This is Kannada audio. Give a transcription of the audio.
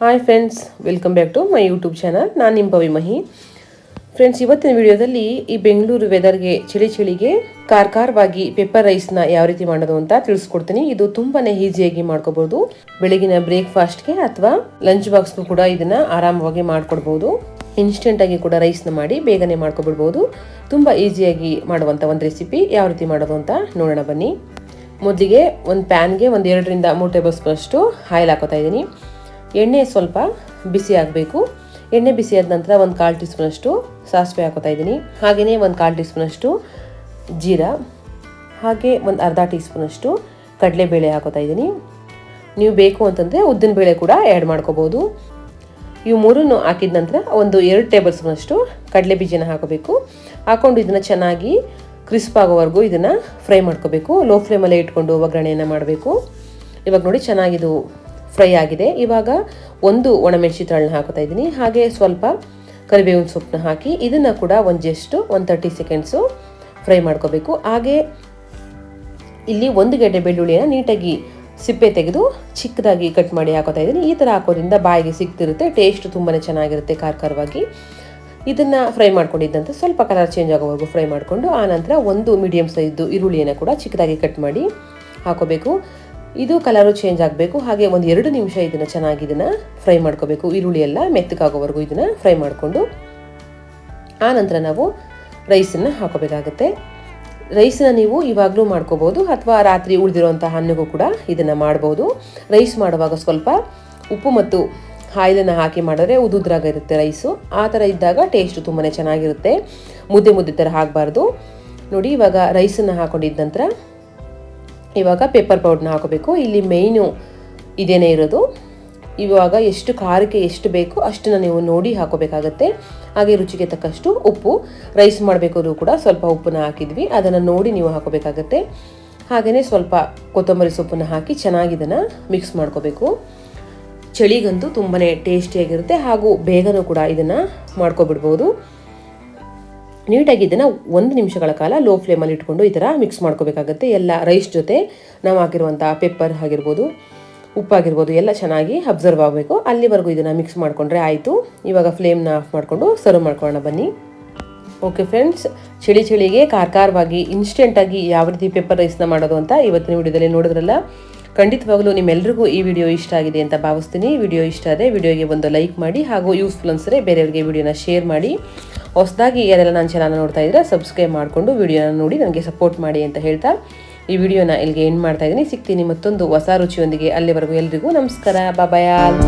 Hi friends welcome back to my YouTube channel ನಾನು ನಿಮ್ಮ ಭವಿ ಮಹಿ. ಫ್ರೆಂಡ್ಸ್ ಇವತ್ತಿನ ವಿಡಿಯೋದಲ್ಲಿ ಈ ಬೆಂಗಳೂರು ವೆದರ್ಗೆ ಚಳಿ ಚಳಿಗೆ ಕಾರ್ಕಾರವಾಗಿ ಪೆಪ್ಪರ್ ರೈಸ್ನ ಯಾವ ರೀತಿ ಮಾಡೋದು ಅಂತ ತಿಳಿಸ್ಕೊಡ್ತೀನಿ. ಇದು ತುಂಬಾನೇ ಈಸಿಯಾಗಿ ಮಾಡ್ಕೋಬಹುದು ಬೆಳಗಿನ ಬ್ರೇಕ್ಫಾಸ್ಟ್ಗೆ ಅಥವಾ ಲಂಚ್ ಬಾಕ್ಸ್ಗೂ ಕೂಡ ಇದನ್ನ ಆರಾಮವಾಗಿ ಮಾಡ್ಕೊಡ್ಬೋದು. ಇನ್ಸ್ಟೆಂಟ್ ಆಗಿ ಕೂಡ ರೈಸ್ನ ಮಾಡಿ ಬೇಗನೆ ಮಾಡ್ಕೊಬಿಡ್ಬೋದು. ತುಂಬ ಈಸಿಯಾಗಿ ಮಾಡುವಂಥ ಒಂದು ರೆಸಿಪಿ ಯಾವ ರೀತಿ ಮಾಡೋದು ಅಂತ ನೋಡೋಣ ಬನ್ನಿ. ಮೊದಲಿಗೆ ಒಂದು ಪ್ಯಾನ್ಗೆ ಒಂದು ಎರಡರಿಂದ ಮೂರು ಟೇಬಲ್ ಸ್ಪೂನಷ್ಟು ಆಯಿಲ್ ಹಾಕೋತಾ ಇದ್ದೀನಿ. ಎಣ್ಣೆ ಸ್ವಲ್ಪ ಬಿಸಿ ಆಗಬೇಕು. ಎಣ್ಣೆ ಬಿಸಿ ಆದ ನಂತರ ಒಂದು ಕಾಲು ಟೀ ಸ್ಪೂನಷ್ಟು ಸಾಸಿವೆ ಹಾಕೋತಾ ಇದ್ದೀನಿ. ಹಾಗೆಯೇ ಒಂದು ಕಾಲು ಟೀ ಸ್ಪೂನಷ್ಟು ಜೀರಾ, ಹಾಗೆ ಒಂದು ಅರ್ಧ ಟೀ ಸ್ಪೂನಷ್ಟು ಕಡಲೆಬೇಳೆ ಹಾಕೋತಾ ಇದ್ದೀನಿ. ನೀವು ಬೇಕು ಅಂತಂದರೆ ಉದ್ದಿನಬೇಳೆ ಕೂಡ ಆ್ಯಡ್ ಮಾಡ್ಕೋಬೋದು. ಇವು ಮೂರನ್ನು ಹಾಕಿದ ನಂತರ ಒಂದು ಎರಡು ಟೇಬಲ್ ಸ್ಪೂನಷ್ಟು ಕಡಲೆ ಬೀಜನ ಹಾಕೋಬೇಕು. ಹಾಕೊಂಡು ಇದನ್ನು ಚೆನ್ನಾಗಿ ಕ್ರಿಸ್ಪ್ ಆಗೋವರೆಗೂ ಇದನ್ನು ಫ್ರೈ ಮಾಡ್ಕೋಬೇಕು. ಲೋ ಫ್ಲೇಮಲ್ಲೇ ಇಟ್ಕೊಂಡು ಒಗ್ಗರಣೆಯನ್ನು ಮಾಡಬೇಕು. ಇವಾಗ ನೋಡಿ ಚೆನ್ನಾಗಿದು ಫ್ರೈ ಆಗಿದೆ. ಇವಾಗ ಒಂದು ಒಣಮೆಣಸಿನಕಾಳನ್ನ ಹಾಕೋತಾ ಇದ್ದೀನಿ. ಹಾಗೆ ಸ್ವಲ್ಪ ಕರಿಬೇವಿನ ಸೊಪ್ಪನ್ನ ಹಾಕಿ ಇದನ್ನು ಕೂಡ ಒಂದು ಜಸ್ಟ್ ಒಂದು ತರ್ಟಿ ಸೆಕೆಂಡ್ಸು ಫ್ರೈ ಮಾಡ್ಕೋಬೇಕು. ಹಾಗೆ ಇಲ್ಲಿ ಒಂದು ಗೆಡ್ಡೆ ಬೆಳ್ಳುಳ್ಳಿಯನ್ನು ನೀಟಾಗಿ ಸಿಪ್ಪೆ ತೆಗೆದು ಚಿಕ್ಕದಾಗಿ ಕಟ್ ಮಾಡಿ ಹಾಕೋತಾ ಇದ್ದೀನಿ. ಈ ಥರ ಹಾಕೋದ್ರಿಂದ ಬಾಯಿಗೆ ಸಿಗ್ತಿರುತ್ತೆ ಟೇಸ್ಟ್ ತುಂಬಾ ಚೆನ್ನಾಗಿರುತ್ತೆ ಖಾರವಾಗಿ ಇದನ್ನು ಫ್ರೈ ಮಾಡ್ಕೊಂಡಿದ್ದಂತೆ ಸ್ವಲ್ಪ ಕಲರ್ ಚೇಂಜ್ ಆಗೋವರೆಗೂ ಫ್ರೈ ಮಾಡಿಕೊಂಡು ಆನಂತರ ಒಂದು ಮೀಡಿಯಮ್ ಸೈಜ್ದು ಈರುಳ್ಳಿಯನ್ನು ಕೂಡ ಚಿಕ್ಕದಾಗಿ ಕಟ್ ಮಾಡಿ ಹಾಕೋಬೇಕು. ಇದು ಕಲರು ಚೇಂಜ್ ಆಗಬೇಕು. ಹಾಗೆ ಒಂದು ಎರಡು ನಿಮಿಷ ಇದನ್ನು ಚೆನ್ನಾಗಿ ಇದನ್ನು ಫ್ರೈ ಮಾಡ್ಕೋಬೇಕು. ಈರುಳ್ಳಿ ಎಲ್ಲ ಮೆತ್ತಗಾಗೋವರೆಗೂ ಇದನ್ನು ಫ್ರೈ ಮಾಡಿಕೊಂಡು ಆನಂತರ ನಾವು ರೈಸನ್ನು ಹಾಕೋಬೇಕಾಗತ್ತೆ. ರೈಸನ್ನ ನೀವು ಇವಾಗಲೂ ಮಾಡ್ಕೋಬೋದು, ಅಥವಾ ರಾತ್ರಿ ಉಳಿದಿರುವಂಥ ಹಣ್ಣಿಗೂ ಕೂಡ ಇದನ್ನು ಮಾಡ್ಬೋದು. ರೈಸ್ ಮಾಡುವಾಗ ಸ್ವಲ್ಪ ಉಪ್ಪು ಮತ್ತು ಆಯಿಲನ್ನು ಹಾಕಿ ಮಾಡಿದ್ರೆ ಉದುದ್ರಾಗ ಇರುತ್ತೆ ರೈಸು ಆ ಥರ ಇದ್ದಾಗ ಟೇಸ್ಟು ತುಂಬಾ ಚೆನ್ನಾಗಿರುತ್ತೆ. ಮುದ್ದೆ ಮುದ್ದೆ ಥರ ಆಗಬಾರ್ದು. ನೋಡಿ, ಇವಾಗ ರೈಸನ್ನು ಹಾಕೊಂಡಿದ್ದ ನಂತರ ಇವಾಗ ಪೇಪರ್ ಪೌಡ್ರನ್ನ ಹಾಕೋಬೇಕು. ಇಲ್ಲಿ ಮೇಯ್ನು ಇದೇನೇ ಇರೋದು. ಇವಾಗ ಎಷ್ಟು ಖಾರಕ್ಕೆ ಎಷ್ಟು ಬೇಕು ಅಷ್ಟನ್ನು ನೀವು ನೋಡಿ ಹಾಕೋಬೇಕಾಗತ್ತೆ. ಹಾಗೆ ರುಚಿಗೆ ತಕ್ಕಷ್ಟು ಉಪ್ಪು. ರೈಸ್ ಮಾಡಬೇಕಾದ್ರೂ ಕೂಡ ಸ್ವಲ್ಪ ಉಪ್ಪನ್ನ ಹಾಕಿದ್ವಿ. ಅದನ್ನು ನೋಡಿ ನೀವು ಹಾಕೋಬೇಕಾಗತ್ತೆ. ಹಾಗೆಯೇ ಸ್ವಲ್ಪ ಕೊತ್ತಂಬರಿ ಸೊಪ್ಪನ್ನು ಹಾಕಿ ಚೆನ್ನಾಗಿ ಇದನ್ನು ಮಿಕ್ಸ್ ಮಾಡ್ಕೋಬೇಕು. ಚಳಿಗಂತೂ ತುಂಬಾ ಟೇಸ್ಟಿಯಾಗಿರುತ್ತೆ ಹಾಗೂ ಬೇಗನೂ ಕೂಡ ಇದನ್ನು ಮಾಡ್ಕೊಬಿಡ್ಬೋದು. ನೀಟಾಗಿ ಇದನ್ನು ಒಂದು ನಿಮಿಷಗಳ ಕಾಲ ಲೋ ಫ್ಲೇಮಲ್ಲಿ ಇಟ್ಕೊಂಡು ಈ ಥರ ಮಿಕ್ಸ್ ಮಾಡ್ಕೋಬೇಕಾಗತ್ತೆ. ಎಲ್ಲ ರೈಸ್ ಜೊತೆ ನಾವು ಹಾಕಿರುವಂಥ ಪೆಪ್ಪರ್ ಆಗಿರ್ಬೋದು, ಉಪ್ಪಾಗಿರ್ಬೋದು ಎಲ್ಲ ಚೆನ್ನಾಗಿ ಅಬ್ಸರ್ವ್ ಆಗಬೇಕು. ಅಲ್ಲಿವರೆಗೂ ಇದನ್ನು ಮಿಕ್ಸ್ ಮಾಡಿಕೊಂಡ್ರೆ ಆಯಿತು. ಇವಾಗ ಫ್ಲೇಮ್ನ ಆಫ್ ಮಾಡಿಕೊಂಡು ಸರ್ವ್ ಮಾಡ್ಕೊಳ್ಳೋಣ ಬನ್ನಿ. ಓಕೆ ಫ್ರೆಂಡ್ಸ್ ಚಳಿ ಚಳಿಗೆ ಕಾರ್ಕಾರವಾಗಿ ಇನ್ಸ್ಟೆಂಟಾಗಿ ಯಾವ ರೀತಿ ಪೆಪ್ಪರ್ ರೈಸ್ನ ಮಾಡೋದು ಅಂತ ಇವತ್ತಿನ ವಿಡಿಯೋದಲ್ಲಿ ನೋಡಿದ್ರಲ್ಲ? ಖಂಡಿತವಾಗಲೂ ನಿಮ್ಮೆಲ್ಲರಿಗೂ ಈ ವಿಡಿಯೋ ಇಷ್ಟ ಆಗಿದೆ ಅಂತ ಭಾವಿಸ್ತೀನಿ. ವಿಡಿಯೋ ಇಷ್ಟ ಆದರೆ ವಿಡಿಯೋಗೆ ಒಂದು ಲೈಕ್ ಮಾಡಿ ಹಾಗೂ ಯೂಸ್ಫುಲ್ ಅನ್ಸರೆ ಬೇರೆಯವರಿಗೆ ವಿಡಿಯೋನ ಶೇರ್ ಮಾಡಿ. ಹೊಸದಾಗಿ ಯಾರೆಲ್ಲ ನನ್ನ ಚಾನಲ್ ನೋಡ್ತಾ ಇದ್ರೆ ಸಬ್ಸ್ಕ್ರೈಬ್ ಮಾಡಿಕೊಂಡು ವಿಡಿಯೋನ ನೋಡಿ, ನನಗೆ ಸಪೋರ್ಟ್ ಮಾಡಿ ಅಂತ ಹೇಳ್ತಾ ಈ ವಿಡಿಯೋನ ಇಲ್ಲಿಗೆ ಎಂಡ್ ಮಾಡ್ತಾ ಇದ್ದೀನಿ. ಸಿಗ್ತೀನಿ ಮತ್ತೊಂದು ಹೊಸ ರುಚಿಯೊಂದಿಗೆ. ಅಲ್ಲಿವರೆಗೂ ಎಲ್ರಿಗೂ ನಮಸ್ಕಾರ. ಬಾಬಾಯಾಲ್